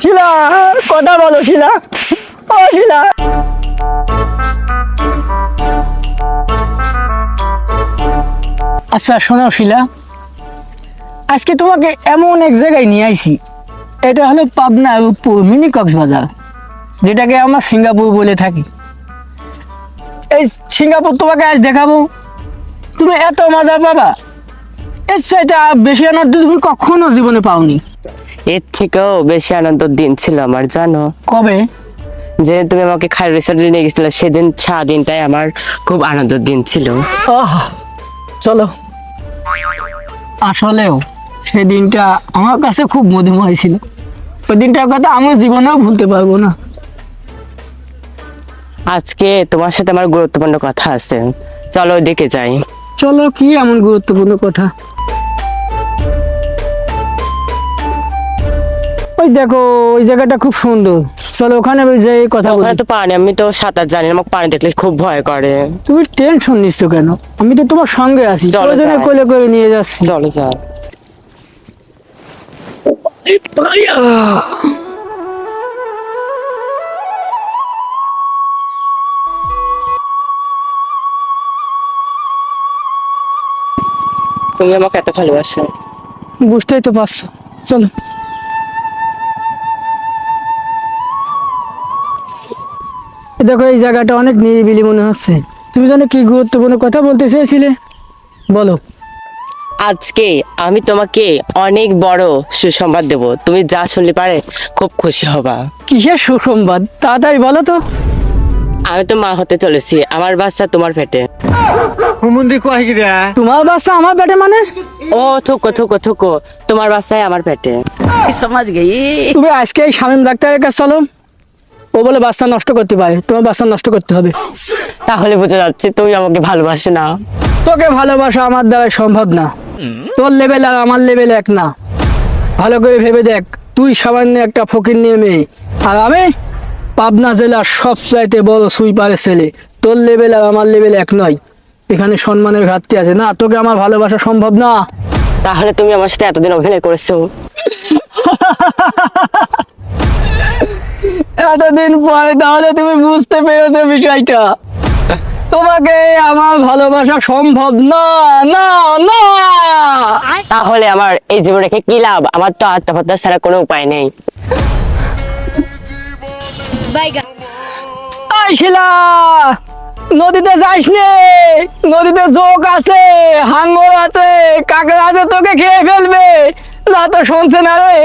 শিলা, কথা বলো শিলা। ও শিলা। আচ্ছা শোনো শিলা। আজকে তোমাকে এমন এক জায়গায় নিয়ে আইছি। এটা হলো পাবনা রূপপুর মিনি কক্সবাজার, যেটাকে আমরা সিঙ্গাপুর বলে থাকি। এই সিঙ্গাপুর তোমাকে আজ দেখাবো। তুমি এত মজা পাবা। এর চাইতে বেশি আনন্দ তুমি কখনো জীবনে পাওনি। এর থেকেও বেশি আনন্দের দিন ছিল আমার জানো। কবে? যে তুমি আমাকে খাই রিসোর্টে নিয়ে গেছিলে সেদিন সারাদিনটাই আমার খুব আনন্দের দিন ছিল। চলো। আসলেও সেদিনটা আমার কাছে খুব মধুময় ছিল। ওই দিনটার কথা আমি জীবনেও ভুলতে পারব না। আজকে তোমার সাথে আমার গুরুত্বপূর্ণ কথা আছে। চলো ওইদিকে যাই। চলো কি এমন গুরুত্বপূর্ণ কথা? দেখো ওই জায়গাটা খুব সুন্দর। চলো ওখানে যে কথা বলি। ওখানে তো পানি আমি তো সাঁতার জানি না আমাকে পানি দেখলে খুব ভয় করে। তুমি টেনশন নিচ্ছ কেন? আমি তো তোমার সঙ্গে আছি চলো প্রয়োজনে যাই। কোলে করে নিয়ে যাচ্ছি। চলো যাই। তুমি আমাকে এত ভালোবাসো। বুঝতেই তো পারছ। চলো। দেখো এই জায়গাটা অনেক নিরিবিলি মনে হচ্ছে। তুমি জানো কি গুরুত্বপূর্ণ কথা বলতে চেয়েছিলে? বলো। আজকে আমি তোমাকে অনেক বড় সুসংবাদ দেব। তুমি যা শুনলে পারে খুব খুশি হবা। কিসের সুসংবাদ? তাড়াতাড়ি বলো তো। আমি তো মা হতে চলেছি। আমার বাচ্চা তোমার পেটে। হুমুন্দি কয় গিরা তোমার বাচ্চা আমার পেটে মানে? ও থুকো থুকো থুকো। তোমার বাচ্চাই আমার পেটে। সমাজ গেই তুমি আজকে এই শামীম ডাক্তারের কাছে চলো। ও বলে বাচ্চা নষ্ট করতে পারে তোমার বাচ্চা নষ্ট করতে হবে। তাহলে বোঝা যাচ্ছে তুমি আমাকে ভালোবাসো না। তোকে ভালোবাসা আমার দ্বারা সম্ভব না। তোর লেভেল আর আমার লেভেল এক না। ভালো করে ভেবে দেখ তুই সামান্য একটা ফকির নিয়ে মেয়ে। আর আমি পাবনা জেলার সবচাইতে বড় সুইপারের ছেলে। তোর লেভেল আর আমার লেভেল এক নয়। এখানে সম্মানের ঘাটতি আছে না? তোকে আমার ভালোবাসা সম্ভব না? তাহলে তুমি আমার সাথে এতদিন অভিনয় করেছ? এতদিন পরে তাহলে তুমি বুঝতে পেরেছ বিষয়টা। তোমাকে আমার ভালোবাসা সম্ভব না না না। তাহলে আমার এই জীবনে রেখে কি লাভ? আমার তো আত্মহত্যা ছাড়া কোনো উপায় নেই। আই শিলা নদীতে যাস নে। নদীতে জোক আছে হাঙ্গর আছে কাকড়া আছে তোকে খেয়ে ফেলবে। না তো শুনছে না রে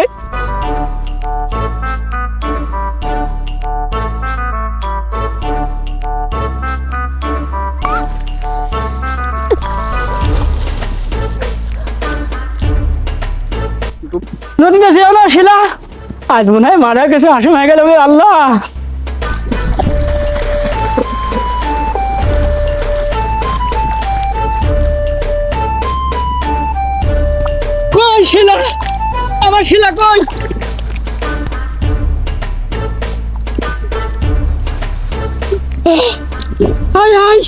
নদীতে যেও না, শিলা। আজ মনে হয় মারা গেছে হাসি হয়ে গেল আল্লাহ। কই শিলা? আমার শিলা কই? হাই হাই,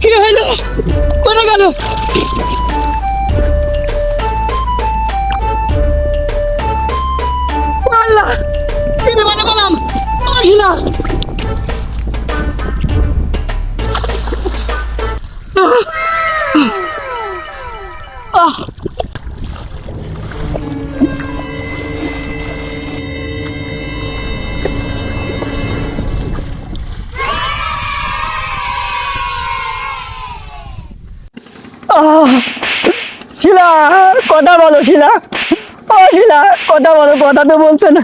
কি হলো? কোনে গেল? আহ, শিলা কথা বলো শিলা। ও শিলা কথা বলো কথা তো বলছে না।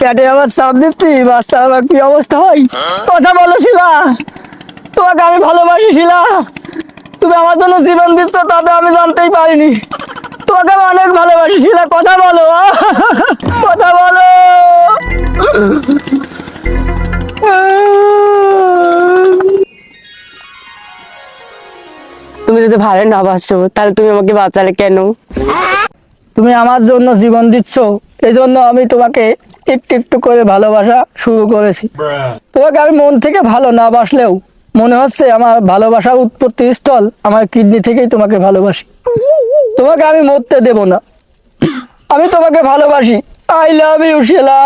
পেটে আবার চাপ দিচ্ছি বাচ্চা আবার কি অবস্থা হয়? কথা বলো শিলা, তোমাকে আমি ভালোবাসি শিলা। তুমি আমার জন্য জীবন দিচ্ছ, তবে আমি জানতেই পারিনি। তোমাকে আমি অনেক ভালোবাসি শিলা, কথা বলো। কথা বলো। তুমি যদি ভালো না বাসো, তাহলে তুমি আমাকে বাঁচালে কেন? তুমি আমার জন্য জীবন দিচ্ছ। এই জন্য আমি তোমাকে একটু একটু করে ভালোবাসা শুরু করেছি। তোমাকে আমি মন থেকে ভালো না বাসলেও মনে হচ্ছে আমার ভালোবাসা উৎপত্তি স্থল আমার কিডনি থেকেই তোমাকে ভালোবাসি। তোমাকে আমি মরতে দেব না। আমি তোমাকে ভালোবাসি। I love you Shila